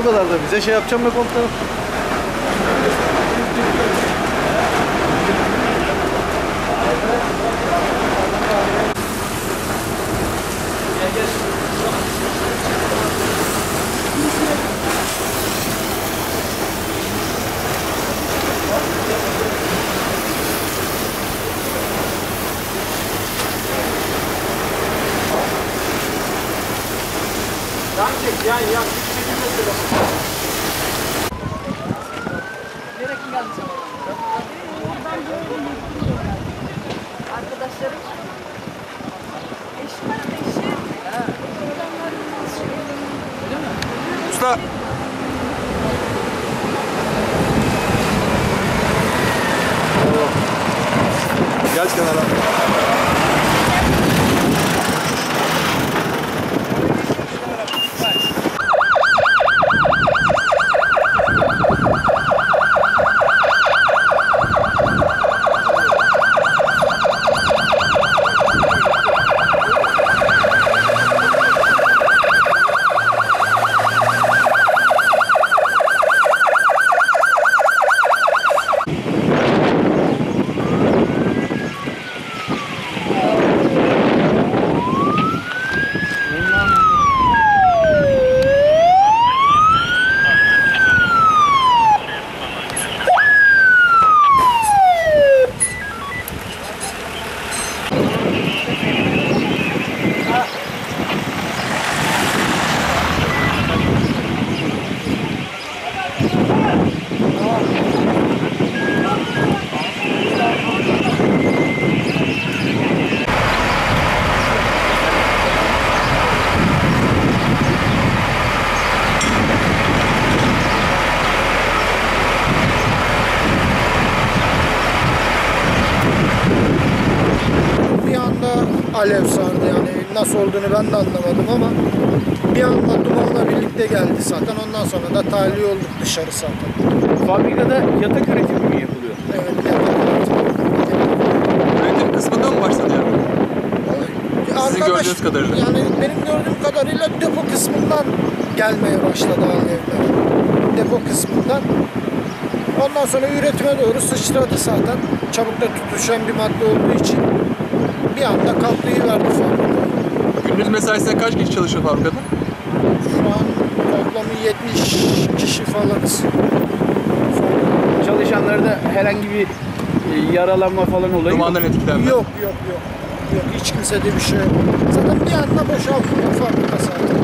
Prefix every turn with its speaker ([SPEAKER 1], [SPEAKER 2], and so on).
[SPEAKER 1] o kadar da bize şey yapacağım be komutanım.
[SPEAKER 2] Arkadaşlarım. Eşim var eşim.
[SPEAKER 3] Usta. Gel kenara.
[SPEAKER 4] bir anda alev sardı yani nasıl olduğunu ben de anlamadım ama bir anda dumanla birlikte geldi zaten ondan sonra da tahliye olduk dışarı zaten.
[SPEAKER 1] Fabrikada yatak üretimi mi yapılıyor?
[SPEAKER 4] Evet.
[SPEAKER 3] Üretim kısmından mı başladı yani? Sizin gördüğünüz kadarıyla.
[SPEAKER 4] Yani benim gördüğüm kadarıyla depo kısmından gelmeye başladı alevler. Depo kısmından. Ondan sonra üretime doğru sıçradı zaten. Çabuk da tutuşan bir madde olduğu için bir anda kaplayıverdi fabrika.
[SPEAKER 3] Gündüz mesaisinde kaç kişi çalışıyor fabrikada?
[SPEAKER 4] Şu an toplamı 70 kişi falanız.
[SPEAKER 1] Çalışanlarda herhangi bir e, yaralanma falan olayı yok.
[SPEAKER 3] Dumandan etkilenme.
[SPEAKER 4] Yok yok yok. Yok hiç kimsede bir şey yok. Zaten bir anda boşaltılıyor fabrika zaten.